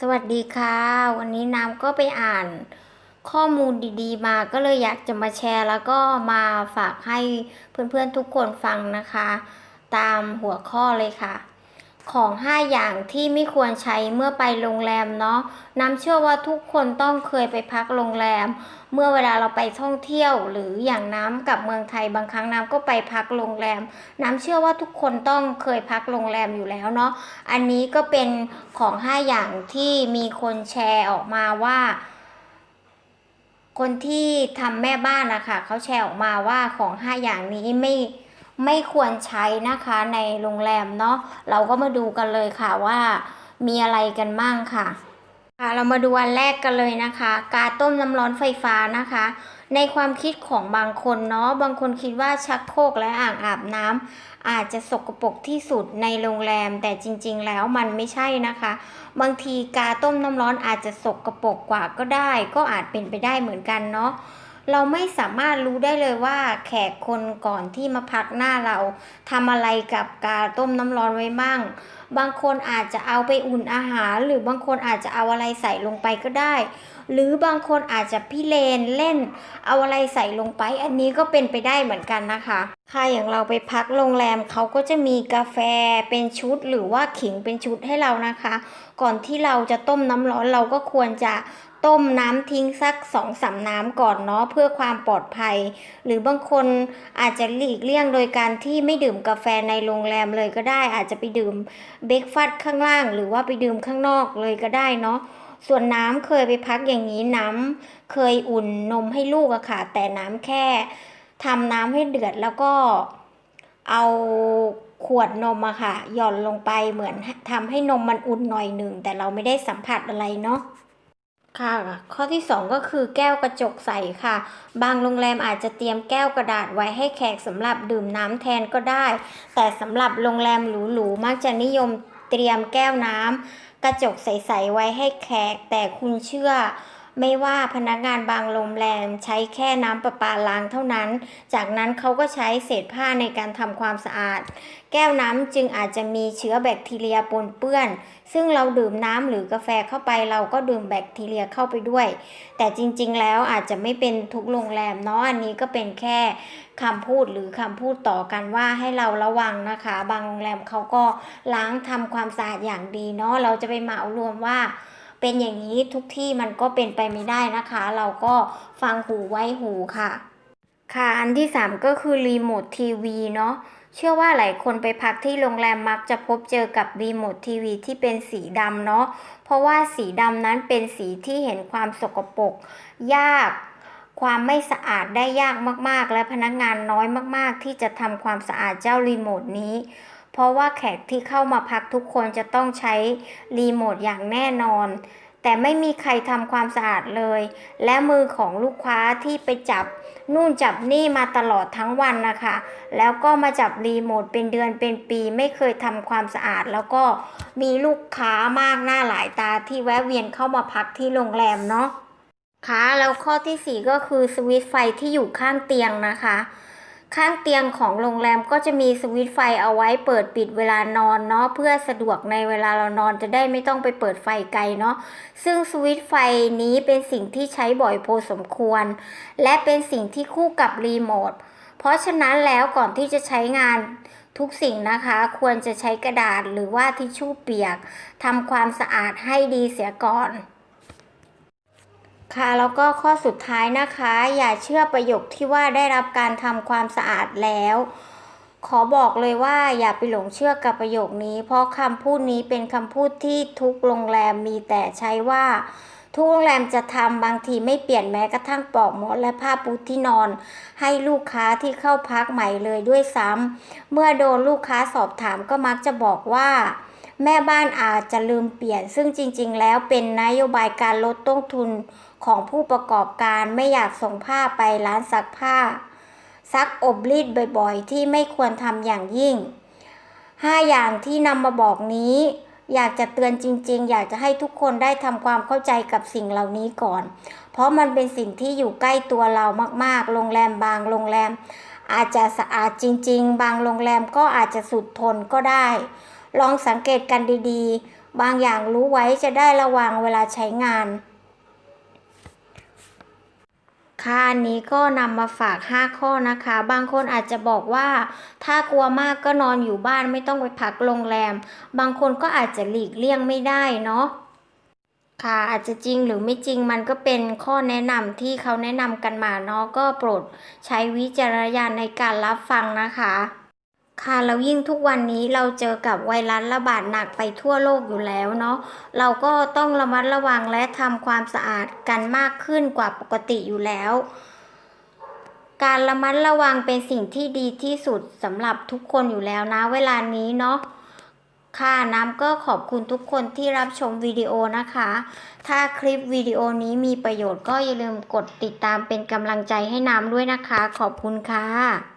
สวัสดีค่ะ วันนี้น้ำก็ไปอ่านข้อมูลดีๆ มาก็เลยอยากจะมาแชร์ แล้วก็มาฝากให้เพื่อนๆทุกคนฟังนะคะ ตามหัวข้อเลยค่ะ ของ 5 อย่างที่ไม่ควรใช้เมื่อไปโรงแรมเนาะน้ำเชื่อว่าทุกคนต้องเคยไปพักโรงแรม เมื่อเวลาเราไปท่องเที่ยว หรืออย่างน้ำกับเมืองไทยบางครั้งน้ำก็ไปพักโรงแรม น้ำเชื่อว่าทุกคนต้องเคยพักโรงแรมอยู่แล้วเนาะอันนี้ก็เป็นของ 5 อย่างที่มีคนแชร์ออกมาว่าคนที่ทำแม่บ้านนะคะเขาแชร์ออกมาว่าของ 5 อย่างนี้ไม่ ไม่ควรใช้นะคะในโรงแรมเนาะเราก็มาดูกันเลยค่ะว่ามีอะไรกันมั่งค่ะค่ะ เรามาดูอันแรกกันเลยนะคะ กาต้มน้ำร้อนไฟฟ้านะคะ ในความคิดของบางคนเนาะบางคนคิดว่าชักโครกและอ่างอาบน้ำอาจจะสกปรกที่สุดในโรงแรม แต่จริง ๆ แล้วมันไม่ใช่นะคะ บางทีกาต้มน้ำร้อนอาจจะสกปรกกว่าก็ได้ ก็อาจเป็นไปได้เหมือนกันเนาะ เราไม่สามารถรู้ได้เลยว่าแขกคนก่อนที่มาพักหน้าเราทำอะไรกับกาต้มน้ำร้อนไว้บ้างบางคนอาจจะเอาไปอุ่นอาหาร หรือบางคนอาจจะเอาอะไรใส่ลงไปก็ได้ หรือบางคนอาจจะพิเรนเล่น เอาอะไรใส่ลงไป อันนี้ก็เป็นไปได้เหมือนกันนะคะค่ะอย่างเราไปพักโรงแรมเขาก็จะมีกาแฟเป็นชุดหรือว่าขิงเป็นชุดให้เรานะคะ ก่อนที่เราจะต้มน้ำร้อนเราก็ควรจะต้มน้ำทิ้งสักสองสามน้ำก่อนเนาะเพื่อความปลอดภัย หรือบางคนอาจจะหลีกเลี่ยงโดยการที่ไม่ดื่มกาแฟในโรงแรมเลยก็ได้อาจจะไปดื่มเบรกฟาสต์ข้างล่าง หรือว่าไปดื่มข้างนอกเลยก็ได้เนาะส่วนน้ำเคยไปพักอย่างนี้น้ำเคยอุ่นนมให้ลูกอะค่ะ แต่น้ำแค่ทำน้ำให้เดือดแล้วก็เอาขวดนมอะค่ะหย่อนลงไปเหมือนทำให้นมมันอุ่นหน่อยหนึ่งแต่เราไม่ได้สัมผัสอะไรเนาะ ค่ะ ข้อที่ 2 ก็คือแก้วกระจกใสค่ะ บางโรงแรมอาจจะเตรียมแก้วกระดาษไว้ให้แขกสำหรับดื่มน้ำแทนก็ได้ แต่สำหรับโรงแรมหรูๆมักจะนิยมเตรียมแก้วน้ำกระจกใสๆไว้ให้แขกแต่คุณเชื่อ ไม่ว่าพนักงานบางโรงแรมใช้แค่น้ำประปาล้างเท่านั้น จากนั้นเขาก็ใช้เศษผ้าในการทำความสะอาด แก้วน้ำจึงอาจจะมีเชื้อแบคทีเรียปนเปื้อน ซึ่งเราดื่มน้ำหรือกาแฟเข้าไปเราก็ดื่มแบคทีเรียเข้าไปด้วย แต่จริงๆแล้วอาจจะไม่เป็นทุกโรงแรมเนาะอันนี้ก็เป็นแค่คำพูดหรือคำพูดต่อกันว่าให้เราระวังนะคะ บางโรงแรมเขาก็ล้างทำความสะอาดอย่างดีเนาะเราจะไปเหมารวมว่า เป็นอย่างนี้ทุกที่มันก็เป็นไปไม่ได้นะคะ เราก็ฟังหูไว้หูค่ะ ค่ะอันที่ 3 ก็คือรีโมททีวีเนาะเชื่อว่าหลายคนไปพักที่โรงแรมมักจะพบเจอกับรีโมททีวีที่เป็นสีดำเนาะเพราะว่าสีดำนั้นเป็นสีที่เห็นความสกปรกยากความไม่สะอาดได้ยากมากๆ และพนักงานน้อยมาก ๆ ที่จะทำความสะอาดเจ้ารีโมทนี้ เพราะว่าแขกที่เข้ามาพักทุกคนจะต้องใช้รีโมทอย่างแน่นอน แต่ไม่มีใครทำความสะอาดเลย และมือของลูกค้าที่ไปจับนู่นจับนี่มาตลอดทั้งวันนะคะ แล้วก็มาจับรีโมทเป็นเดือนเป็นปีไม่เคยทำความสะอาด แล้วก็มีลูกค้ามากหน้าหลายตาที่แวะเวียนเข้ามาพักที่โรงแรมเนาะค่ะแล้วข้อทีสี่4 ก็คือสวิตช์ไฟที่อยู่ข้างเตียงนะคะ ข้างเตียงของโรงแรมก็จะมีสวิตไฟเอาไว้เปิดปิดเวลานอนเนาะเพื่อสะดวกในเวลาเรานอนจะได้ไม่ต้องไปเปิดไฟไกลเนาะซึ่งสวิตไฟนี้เป็นสิ่งที่ใช้บ่อยพอสมควร และเป็นสิ่งที่คู่กับรีโมทเพราะฉะนั้นแล้วก่อนที่จะใช้งานทุกสิ่งนะคะควรจะใช้กระดาษหรือว่าทิชชู่เปียกทำความสะอาดให้ดีเสียก่อน ค่ะแล้วก็ข้อสุดท้ายนะคะ อย่าเชื่อประโยคที่ว่าได้รับการทำความสะอาดแล้ว ขอบอกเลยว่าอย่าไปหลงเชื่อกับประโยคนี้ เพราะคำพูดนี้เป็นคำพูดที่ทุกโรงแรมมีแต่ใช้ว่า ทุกโรงแรมจะทำบางทีไม่เปลี่ยนแม้กระทั่งปลอกหมอนและผ้าปูที่นอน ให้ลูกค้าที่เข้าพักใหม่เลยด้วยซ้ำเมื่อโดนลูกค้าสอบถามก็มักจะบอกว่าแม่บ้านอาจจะลืมเปลี่ยน ซึ่งจริง ๆ แล้วเป็นนโยบายการลดต้นทุน ของผู้ประกอบการไม่อยากส่งผ้าไปร้านซักผ้า ซักอบรีดบ่อยๆ ที่ไม่ควรทำอย่างยิ่ง 5 อย่างที่นำมาบอกนี้ อยากจะเตือนจริง ๆ อยากจะให้ทุกคนได้ทำความเข้าใจกับสิ่งเหล่านี้ก่อน เพราะมันเป็นสิ่งที่อยู่ใกล้ตัวเรามากๆ โรงแรมบางโรงแรม อาจจะสะอาดจริง ๆ บางโรงแรมก็อาจจะสุดทนก็ได้ ลองสังเกตกันดีๆ บางอย่างรู้ไว้จะได้ระวังเวลาใช้งาน ค่ะอันนี้ก็นำมาฝาก 5 ข้อนะคะ บางคนอาจจะบอกว่า ถ้ากลัวมากก็นอนอยู่บ้านไม่ต้องไปพักโรงแรม บางคนก็อาจจะหลีกเลี่ยงไม่ได้เนาะค่ะอาจจะจริงหรือไม่จริงมันก็เป็นข้อแนะนำที่เขาแนะนำกันมาเนาะก็โปรดใช้วิจารณญาณในการรับฟังนะคะ ค่ะแล้วยิ่งทุกวันนี้เราเจอกับไวรัสระบาดหนักไปทั่วโลกอยู่แล้วเนาะเราก็ต้องระมัดระวังและทำความสะอาดกันมากขึ้นกว่าปกติอยู่แล้ว การระมัดระวังเป็นสิ่งที่ดีที่สุดสำหรับทุกคนอยู่แล้วนะ เวลานี้เนาะค่ะน้ำก็ขอบคุณทุกคนที่รับชมวิดีโอนะคะ ถ้าคลิปวิดีโอนี้มีประโยชน์ก็อย่าลืมกดติดตามเป็นกำลังใจให้น้ำด้วยนะคะ ขอบคุณค่ะ